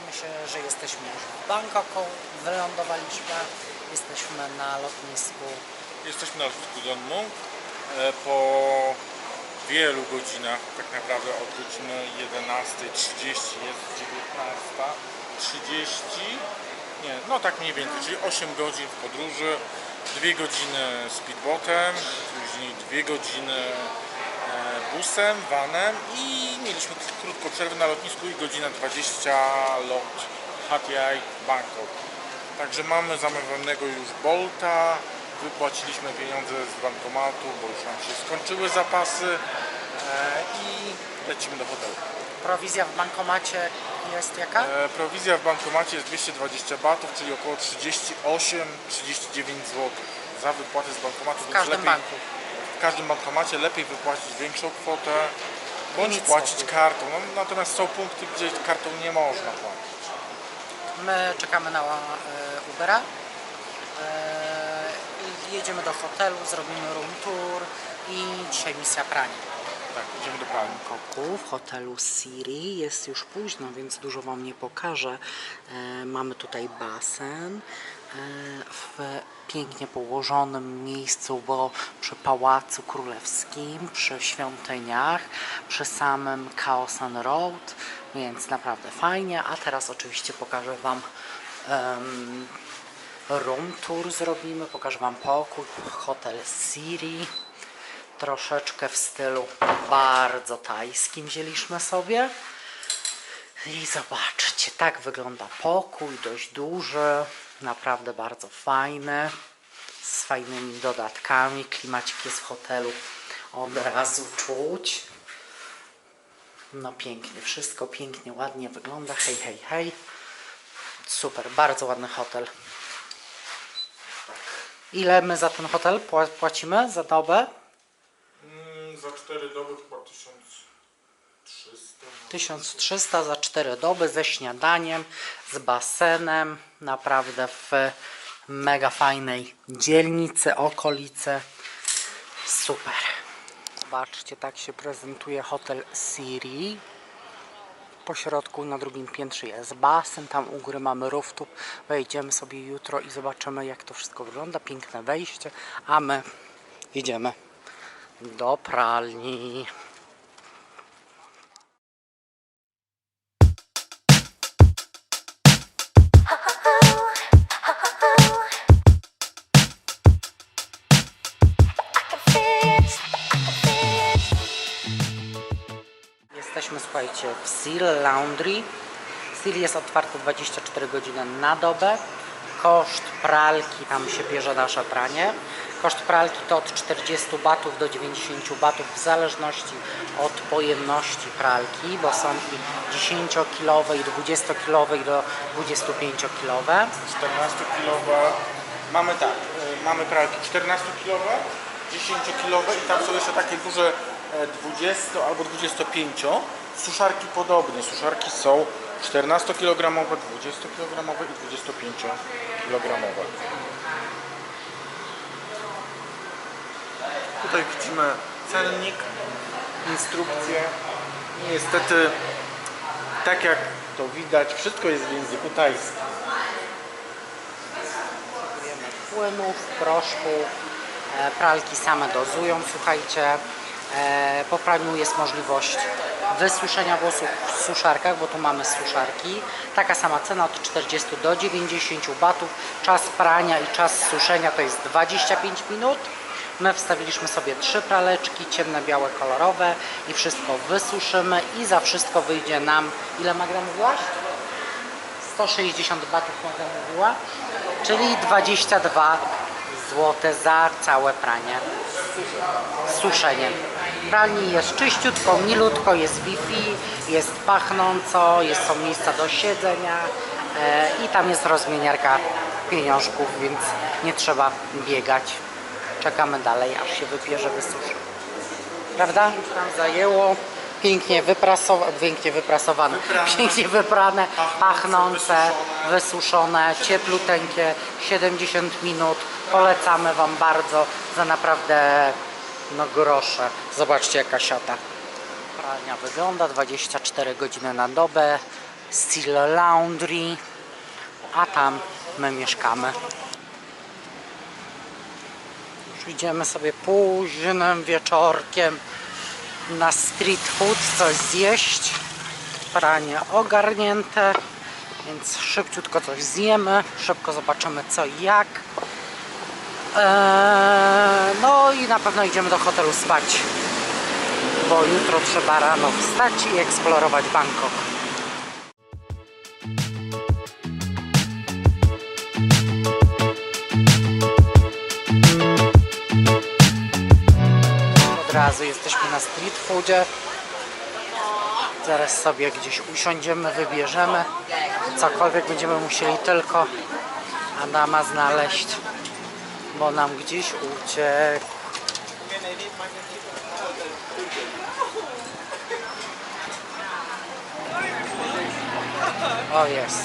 Okazujemy się, że jesteśmy już w Bangkoku, wylądowaliśmy, jesteśmy na lotnisku. Jesteśmy na lotnisku Don Muong. E, Po wielu godzinach, tak naprawdę od godziny 11.30 jest 19.30. Nie, no tak mniej więcej, czyli 8 godzin w podróży, 2 godziny speedboatem, później 2 godziny e, busem, vanem i mieliśmy krótką przerwę na lotnisku i godzina 20 lot Hatiai Bangkok. Także mamy zamawianego już Bolta, wypłaciliśmy pieniądze z bankomatu, bo już nam się skończyły zapasy e, i lecimy do hotelu. Prowizja w bankomacie jest jaka? E, prowizja w bankomacie jest 220 batów, czyli około 38-39 zł za wypłatę z bankomatu. W każdym banku. W każdym bankomacie lepiej wypłacić większą kwotę, bądź płacić kartą. No, natomiast są punkty, gdzie kartą nie można płacić. My czekamy na e, Ubera. E, jedziemy do hotelu, zrobimy room tour i dzisiaj misja prania. Tak, idziemy do pralni. Bangkoku, w hotelu Siri. Jest już późno, więc dużo Wam nie pokażę. E, mamy tutaj basen w pięknie położonym miejscu, bo przy Pałacu Królewskim, przy świątyniach, przy samym Kaosan Road, więc naprawdę fajnie. A teraz oczywiście pokażę Wam em, room tour zrobimy, pokażę Wam pokój, hotel Siri troszeczkę w stylu bardzo tajskim wzięliśmy sobie. I zobaczcie, tak wygląda pokój, dość duży, naprawdę bardzo fajny, z fajnymi dodatkami. Klimacik jest w hotelu od razu czuć. No pięknie, wszystko pięknie, ładnie wygląda. Hej, hej, hej. Super, bardzo ładny hotel. Ile my za ten hotel pła- płacimy za dobę? Mm, za 4 doby 1300. 1300 za 4 doby ze śniadaniem, z basenem, naprawdę w mega fajnej dzielnicy, okolicy. Super. Zobaczcie, tak się prezentuje hotel Siri. Po środku na drugim piętrze jest basen, tam u góry mamy rooftop. Wejdziemy sobie jutro i zobaczymy jak to wszystko wygląda. Piękne wejście, a my idziemy do pralni. Słuchajcie, w Seal Laundry. Seal jest otwarty 24 godziny na dobę. Koszt pralki, tam się bierze nasze pranie. Koszt pralki to od 40 batów do 90 batów w zależności od pojemności pralki, bo są i 10-kilowe, i 20-kilowe, i do 25-kilowe. 14-kilowe. Mamy tak, y, mamy pralki 14-kilowe, 10-kilowe i tam są jeszcze takie duże e, 20 albo 25. Suszarki podobnie. Suszarki są 14-kilogramowe, 20-kilogramowe i 25-kilogramowe. Tutaj widzimy cennik, instrukcje. I Niestety, tak jak to widać, wszystko jest w języku tajskim. Płynów, proszku, e, pralki same dozują, słuchajcie. E, Po praniu jest możliwość wysuszenia włosów w suszarkach, bo tu mamy suszarki. Taka sama cena od 40 do 90 batów. Czas prania i czas suszenia to jest 25 minut. My wstawiliśmy sobie trzy praleczki, ciemne, białe, kolorowe i wszystko wysuszymy i za wszystko wyjdzie nam, ile Magda mówiłaś? 160 batów Magda mówiła, czyli 22 zł za całe pranie. Suszenie. Pralni jest czyściutko, milutko, jest Wi-Fi, jest pachnąco, jest, są miejsca do siedzenia e, i tam jest rozmieniarka pieniążków, więc nie trzeba biegać. Czekamy dalej, aż się wypierze, wysuszy. Prawda? Nam zajęło. Pięknie, wyprasowane, pięknie wyprasowane, Wyprane. pięknie wyprane, Pachnące, pachnące, wysuszone. wysuszone, ciepluteńkie, 70 minut. Polecamy Wam bardzo za naprawdę no grosze. Zobaczcie jaka siata. Pralnia wygląda 24 godziny na dobę. Steel Laundry, a tam my mieszkamy. Już idziemy sobie późnym wieczorkiem na street food coś zjeść. Pranie ogarnięte, więc szybciutko coś zjemy, szybko zobaczymy co i jak. Eee, no i na pewno idziemy do hotelu spać, bo jutro trzeba rano wstać i eksplorować Bangkok. Od razu jesteśmy na street foodzie. Zaraz sobie gdzieś usiądziemy, wybierzemy. Cokolwiek będziemy musieli tylko Adama znaleźć, bo nam gdzieś uciekł. O jest.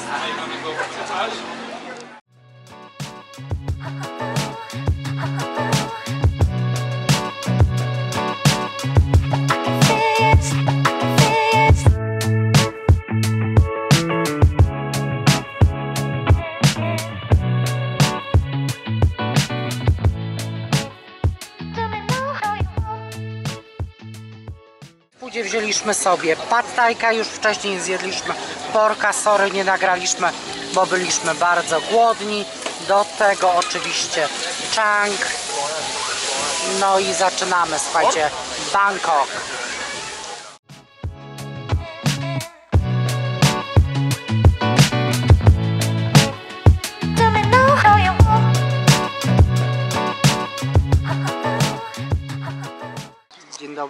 Później wzięliśmy sobie pattajka, już wcześniej zjedliśmy porka, sorry nie nagraliśmy, bo byliśmy bardzo głodni. Do tego oczywiście chang. No i zaczynamy, słuchajcie, Bangkok.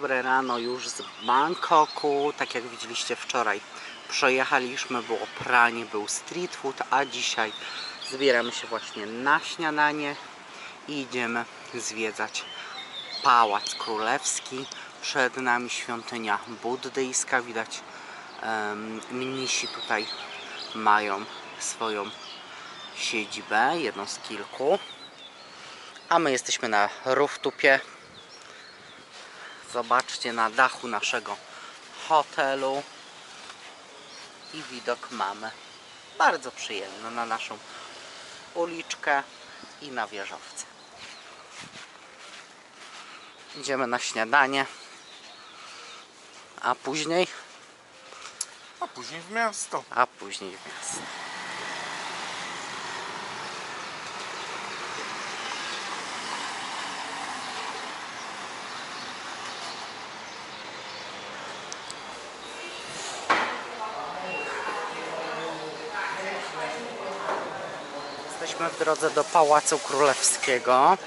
Dobry rano już z Bangkoku. Tak jak widzieliście wczoraj przejechaliśmy, było pranie, był street food, a dzisiaj zbieramy się właśnie na śniadanie i idziemy zwiedzać Pałac Królewski. Przed nami świątynia buddyjska. Widać em, mnisi tutaj mają swoją siedzibę, jedną z kilku. A my jesteśmy na rooftopie Zobaczcie na dachu naszego hotelu i widok mamy bardzo przyjemny na naszą uliczkę i na wieżowce. Idziemy na śniadanie, a później, A później w miasto. a później w miasto. Jesteśmy w drodze do Pałacu Królewskiego.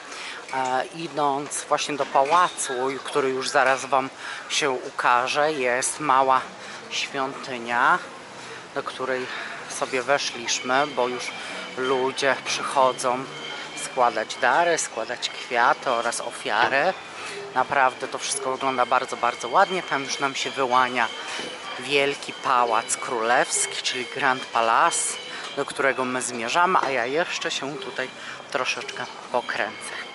E, idąc właśnie do pałacu, który już zaraz Wam się ukaże, jest mała świątynia, do której sobie weszliśmy, bo już ludzie przychodzą składać dary, składać kwiaty oraz ofiary. Naprawdę to wszystko wygląda bardzo, bardzo ładnie. Tam już nam się wyłania wielki pałac królewski, czyli Grand Palace, do którego my zmierzamy, a ja jeszcze się tutaj troszeczkę pokręcę.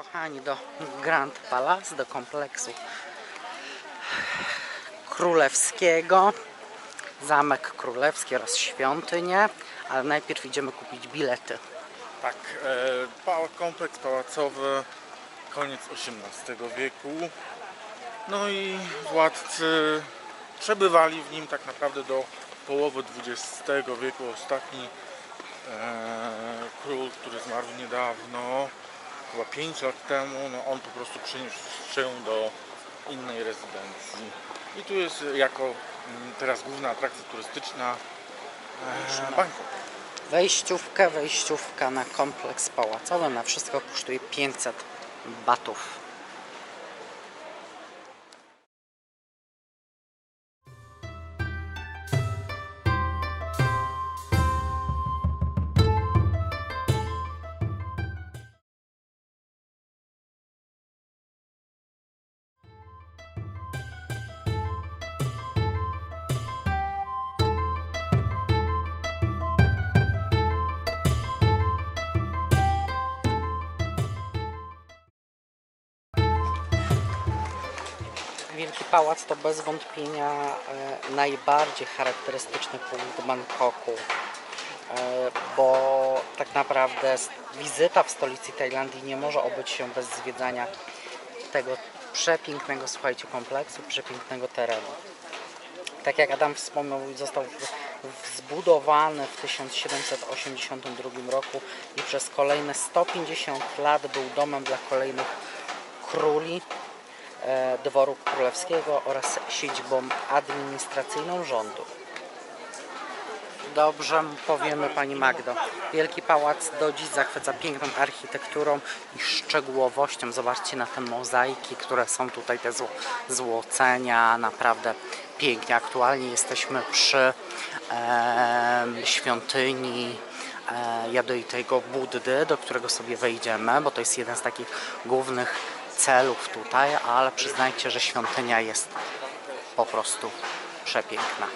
Kochani do Grand Palace, do kompleksu królewskiego. Zamek królewski oraz świątynię, ale najpierw idziemy kupić bilety. Tak, e, kompleks pałacowy, koniec XVIII wieku. No i władcy przebywali w nim tak naprawdę do połowy XX wieku. Ostatni e, król, który zmarł niedawno, chyba 5 lat temu, no on po prostu przeniósł się do innej rezydencji. I tu jest jako mm, teraz główna atrakcja turystyczna e, Bangkok. Wejściówkę, wejściówka na kompleks pałacowy, na wszystko kosztuje 500 batów. Wielki Pałac to bez wątpienia e, najbardziej charakterystyczny punkt Bangkoku, e, bo tak naprawdę wizyta w stolicy Tajlandii nie może obyć się bez zwiedzania tego przepięknego, słuchajcie, kompleksu, przepięknego terenu. Tak jak Adam wspomniał, został zbudowany w 1782 roku i przez kolejne 150 lat był domem dla kolejnych króli dworu królewskiego oraz siedzibą administracyjną rządu. Dobrze powiemy Pani Magdo. Wielki Pałac do dziś zachwyca piękną architekturą i szczegółowością. Zobaczcie na te mozaiki, które są tutaj, te zło, złocenia. Naprawdę pięknie. Aktualnie jesteśmy przy em, świątyni e, Jadoitego Buddy, do którego sobie wejdziemy, bo to jest jeden z takich głównych celów tutaj, ale przyznajcie, że świątynia jest po prostu przepiękna.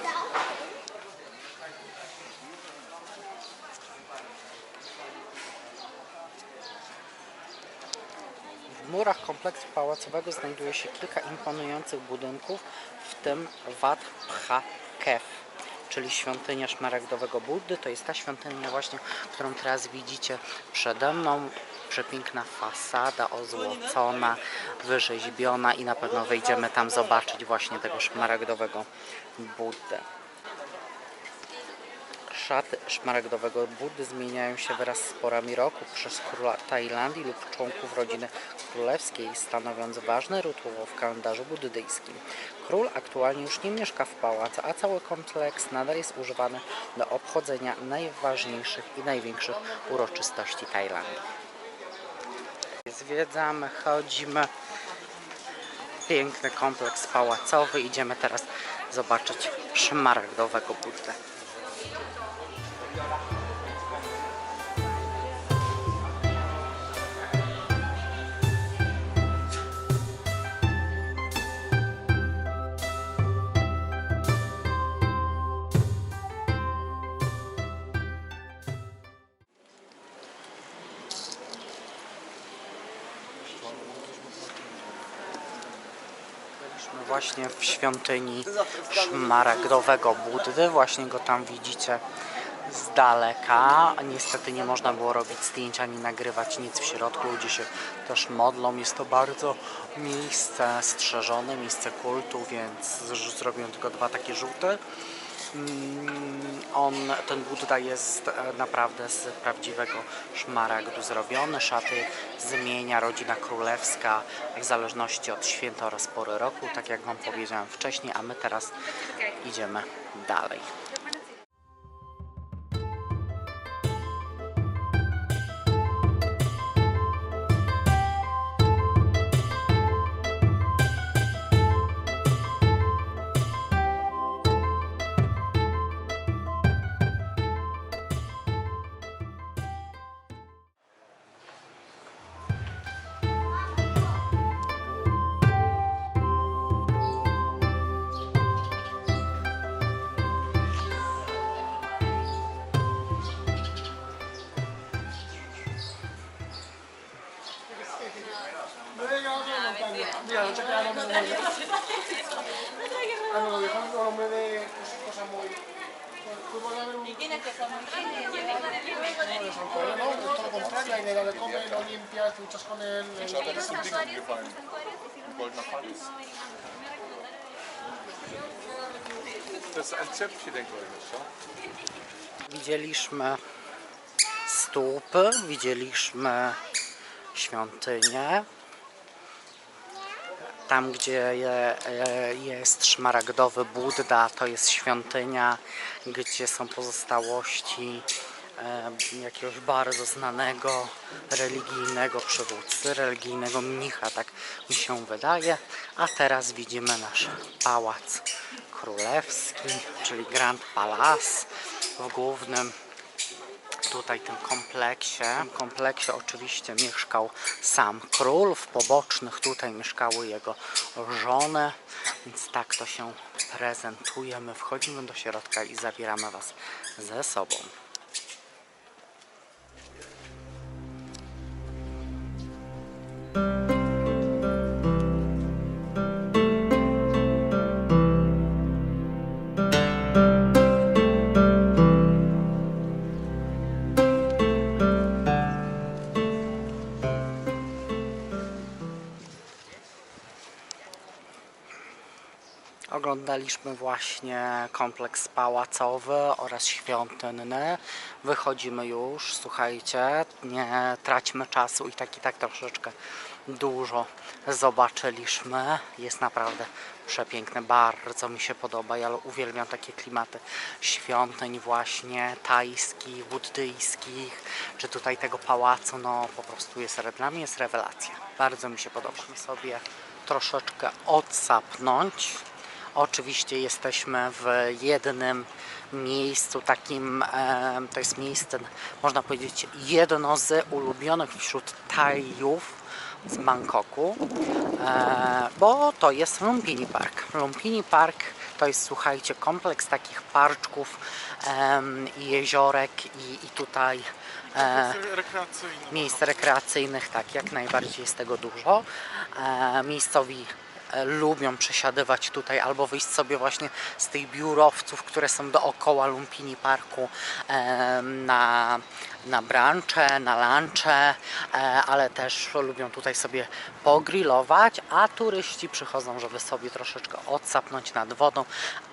W murach kompleksu pałacowego znajduje się kilka imponujących budynków, w tym Wat Pha Kew, czyli świątynia szmaragdowego Buddy. To jest ta świątynia właśnie, którą teraz widzicie przede mną. Przepiękna fasada ozłocona, wyrzeźbiona i na pewno wejdziemy tam zobaczyć właśnie tego szmaragdowego Buddę. Szaty szmaragdowego Buddy zmieniają się wraz z porami roku przez króla Tajlandii lub członków rodziny królewskiej, stanowiąc ważny rytuał w kalendarzu buddyjskim. Król aktualnie już nie mieszka w pałacu, a cały kompleks nadal jest używany do obchodzenia najważniejszych i największych uroczystości Tajlandii. Zwiedzamy, chodzimy. Piękny kompleks pałacowy. Idziemy teraz zobaczyć szmaragdowego Buddę. Właśnie w świątyni szmaragdowego Buddy. Właśnie go tam widzicie z daleka. Niestety nie można było robić zdjęć ani nagrywać nic w środku. Ludzie się też modlą. Jest to bardzo miejsce strzeżone, miejsce kultu, więc zrobiłem tylko dwa takie żółte. On, ten Budda jest e, naprawdę z prawdziwego szmaragdu zrobiony. Szaty zmienia rodzina królewska w zależności od święta oraz pory roku, tak jak Wam powiedziałem wcześniej, a my teraz idziemy dalej. Nombre de pues, cosa muy. ¿Y que No, no, todo lo contrario, de comer, lo limpias, con él. To jest? Widzieliśmy stłupy, widzieliśmy świątynię. Tam, gdzie e, jest szmaragdowy Budda, to jest świątynia, gdzie są pozostałości e, jakiegoś bardzo znanego religijnego przywódcy, religijnego mnicha, tak mi się wydaje. A teraz widzimy nasz pałac królewski, czyli Grand Palace w głównym tutaj tym kompleksie. W tym kompleksie oczywiście mieszkał sam król, w pobocznych tutaj mieszkały jego żony, więc tak to się prezentuje. My wchodzimy do środka i zabieramy Was ze sobą. Oglądaliśmy właśnie kompleks pałacowy oraz świątynny. Wychodzimy już, słuchajcie, nie traćmy czasu i tak i tak troszeczkę dużo zobaczyliśmy. Jest naprawdę przepiękne, bardzo mi się podoba. Ja uwielbiam takie klimaty świątyń właśnie tajskich, buddyjskich, czy tutaj tego pałacu, no po prostu jest, dla mnie jest rewelacja. Bardzo mi się podoba. Musimy sobie troszeczkę odsapnąć. Oczywiście jesteśmy w jednym miejscu takim, to jest miejsce, można powiedzieć, jedno z ulubionych wśród Tajów z Bangkoku, e, bo to jest Lumpini Park. Lumpini Park to jest, słuchajcie, kompleks takich parczków i jeziorek i, i tutaj e, Rekreacyjny. miejsc rekreacyjnych, tak, jak najbardziej jest tego dużo. E, miejscowi lubią przesiadywać tutaj albo wyjść sobie właśnie z tych biurowców, które są dookoła Lumpini Parku e, na, na brunche, na lunche, e, ale też lubią tutaj sobie pogrillować, a turyści przychodzą, żeby sobie troszeczkę odsapnąć nad wodą,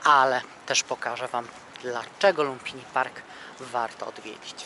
ale też pokażę Wam, dlaczego Lumpini Park warto odwiedzić.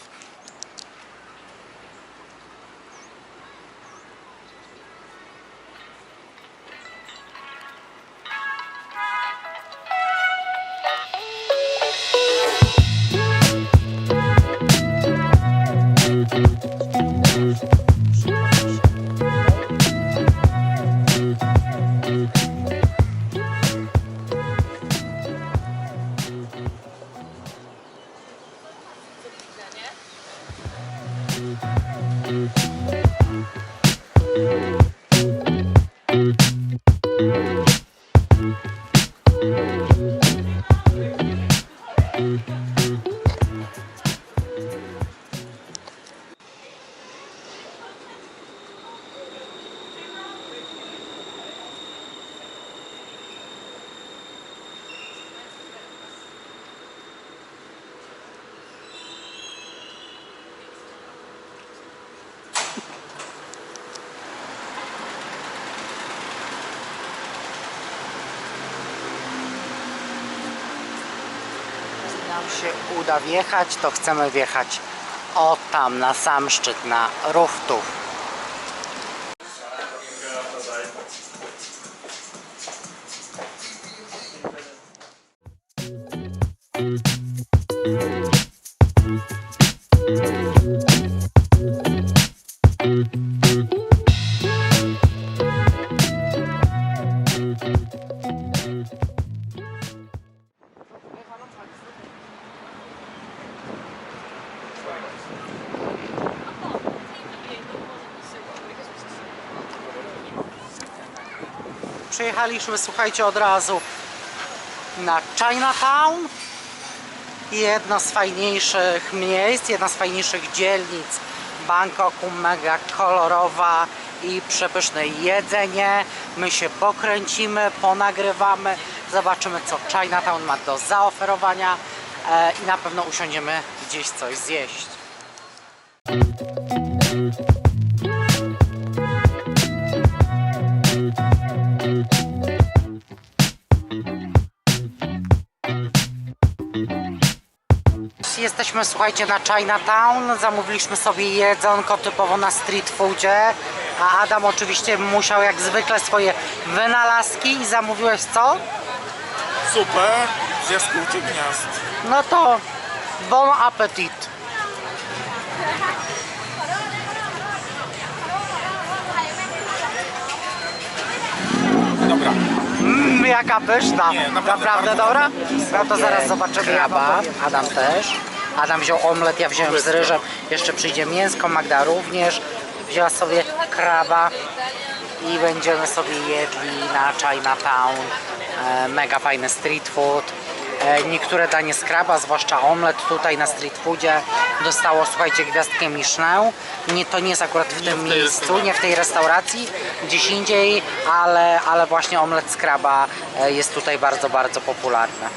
Nam się uda wjechać, to chcemy wjechać o tam, na sam szczyt, na Ruftów. Przyjechaliśmy, słuchajcie, od razu na Chinatown. Jedno z fajniejszych miejsc, jedna z fajniejszych dzielnic Bangkoku, mega kolorowa i przepyszne jedzenie. My się pokręcimy, ponagrywamy, zobaczymy co Chinatown ma do zaoferowania e, i na pewno usiądziemy gdzieś coś zjeść. Jesteśmy, słuchajcie, na Chinatown. Zamówiliśmy sobie jedzonko typowo na street foodzie. A Adam oczywiście musiał jak zwykle swoje wynalazki i zamówiłeś co? Super, z jaskółci gniazd. No to bon appetit. Dobra, Mmm, jaka pyszna. Nie, naprawdę naprawdę dobra? No to zaraz zobaczymy. Kraba. Adam też. Adam wziął omlet, ja wziąłem z ryżem. Jeszcze przyjdzie mięsko, Magda również. Wzięła sobie kraba i będziemy sobie jedli na Chinatown. E, mega fajny street food. E, niektóre danie z kraba, zwłaszcza omlet tutaj na street foodzie dostało, słuchajcie, gwiazdkę Michelin. Nie, to nie jest akurat w tym w miejscu, nie w tej restauracji, gdzieś indziej, ale, ale właśnie omlet z kraba e, jest tutaj bardzo, bardzo popularny.